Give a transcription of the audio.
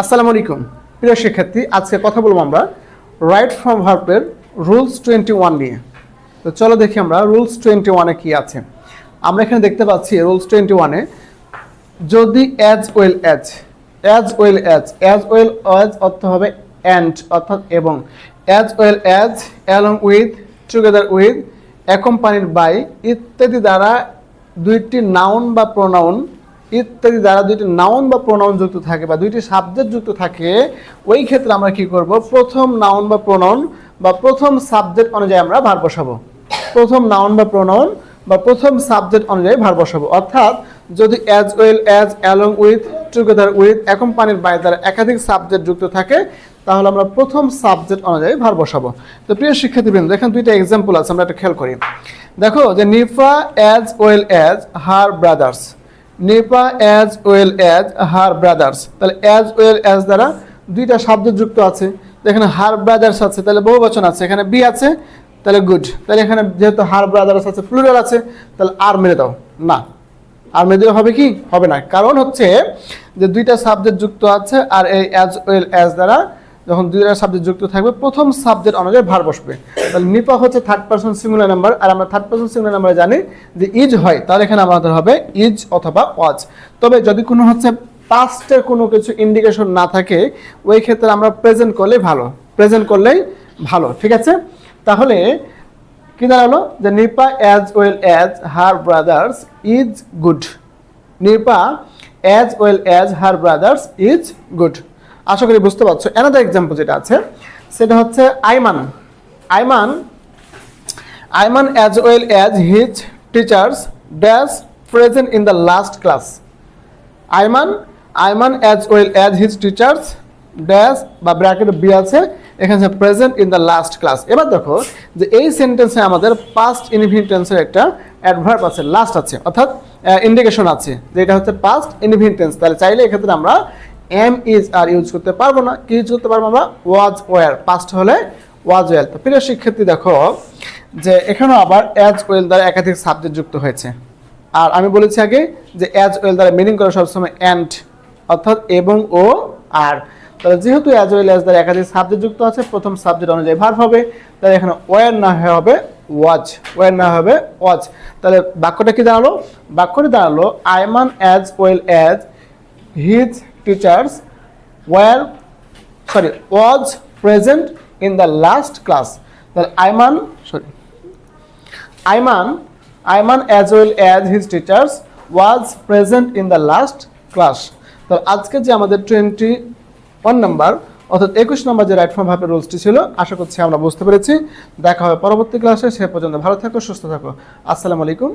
আসসালামু আলাইকুম। প্রিয় শিক্ষার্থী, আজকে কথা বলব আমরা রাইট ফ্রম ভার্বের রুলস টোয়েন্টি ওয়ান নিয়ে। তো চলো দেখি আমরা রুলস টোয়েন্টি ওয়ানে কী আছে। আমরা এখানে দেখতে পাচ্ছি রুলস টোয়েন্টি ওয়ানে যদি as well as as well as as well as অর্থ হবে অ্যান্ড অর্থাৎ এবং। As well as along with together with accompanied by ইত্যাদি দ্বারা দুইটি নাউন বা প্রোনাউন ইত্যাদি দ্বারা দুইটি নাউন বা প্রোনাউন যুক্ত থাকে বা দুইটি সাবজেক্ট যুক্ত থাকে, ওই ক্ষেত্রে আমরা কি করব? প্রথম নাউন বা প্রোনাউন বা প্রথম সাবজেক্ট অনুযায়ী আমরা ভার বসাবো। প্রথম নাউন বা প্রোনাউন বা প্রথম সাবজেক্ট অনুযায়ী ভার বসাবো। অর্থাৎ যদি as well as along with together with accompanied by দ্বারা একাধিক সাবজেক্ট যুক্ত থাকে, তাহলে আমরা প্রথম সাবজেক্ট অনুযায়ী ভার বসাবো। তো প্রিয় শিক্ষার্থীবৃন্দ এখানে দুইটা এক্সাম্পল আছে, আমরা একটা খেয়াল করি। দেখো যে Nipa as well as her brothers Nipa as well as her brothers তাহলে অ্যাজ ওয়েল অ্যাজ দ্বারা দুইটা শব্দ যুক্ত আছে। এখানে হার ব্রাদার্স আছে, তাহলে বহু বচন আছে। এখানে বি আছে, তাহলে গুড তাহলে এখানে যেহেতু হার ব্রাদার্স আছে প্লুরাল আছে, তাহলে আর মেরে দাও। না আর মেরে দিলে হবে কি? হবে না। কারণ হচ্ছে যে দুইটা সাবজেক্ট যুক্ত আছে আর এই অ্যাজ ওয়েল অ্যাজ দ্বারা যখন দুইটা সাবজেক্ট যুক্ত থাকবে, প্রথম সাবজেক্ট অনুযায়ী ভার বসবে। তাহলে নিপা হচ্ছে থার্ড পার্সন সিঙ্গুলার নাম্বার আর আমরা থার্ড পার্সন সিঙ্গুলার নাম্বার জানি যে ইজ হয় তাহলে এখানে আমাদের হবে ইজ অথবা ওয়াজ তবে যদি কোনো হচ্ছে পাস্টের কোনো কিছু ইন্ডিকেশন না থাকে, ওই ক্ষেত্রে আমরা প্রেজেন্ট করলেই ভালো। প্রেজেন্ট করলেই ভালো, ঠিক আছে? তাহলে কি দাঁড়াল? যে Nipa as well as her brothers is good Nipa as well as her brothers is good আশা করি বুঝতে পারছ। অ্যানাদার এক্সাম্পল যেটা আছে, সেটা হচ্ছে Aiman. Aiman Aiman as well as his teachers dash present in the last class Aiman Aiman as well as his teachers dash বা bracket B আছে, এখানে present in the last class এবার দেখো যে এই সেন্টেন্সে আমাদের পাস্ট ইনভিটেন্সের একটা অ্যাডভার্ব আছে লাস্ট আছে, অর্থাৎ ইন্ডিকেশন আছে, যেটা হচ্ছে পাস্ট ইনভিটেন্স তাহলে চাইলে এক্ষেত্রে আমরা এম ইজ আর ইউজ করতে পারব না, কি ইউজ করতে পারব আমরা? ওয়াজ ওয়ার পাস্ট হলে ওয়াজ ওয়েল তো প্রিয় শিক্ষার্থী, দেখো যে এখানেও আবার অ্যাজ ওয়েল দ্বারা একাধিক সাবজেক্ট যুক্ত হয়েছে। আর আমি বলেছি আগে যে অ্যাজ ওয়েল দ্বারা মিনিং করা সবসময় অ্যান্ড অর্থাৎ এবং ও আর। তাহলে যেহেতু অ্যাজ ওয়েল অ্যাজ দ্বারা একাধিক সাবজেক্ট যুক্ত আছে, প্রথম সাবজেক্ট অনুযায়ী ভার হবে, তাহলে এখানে ওয়ার না হয়ে হবে ওয়াজ ওয়ার না হবে ওয়াজ তাহলে বাক্যটা কি দাঁড়াল? বাক্যটি দাঁড়াল Aiman as well as his teachers were sorry was present in the last class Aiman sorry Aiman Aiman as well as his teachers was present in the last class তো আজকে যে আমাদের টোয়েন্টি ওয়ান নাম্বার অর্থাৎ একুশ নম্বর যে right form ভাবে রুলসটি ছিল, আশা করছি আমরা বুঝতে পেরেছি। দেখা হবে পরবর্তী ক্লাসে সে পর্যন্ত ভালো থাকো, সুস্থ থাকো। আসসালামু আলাইকুম।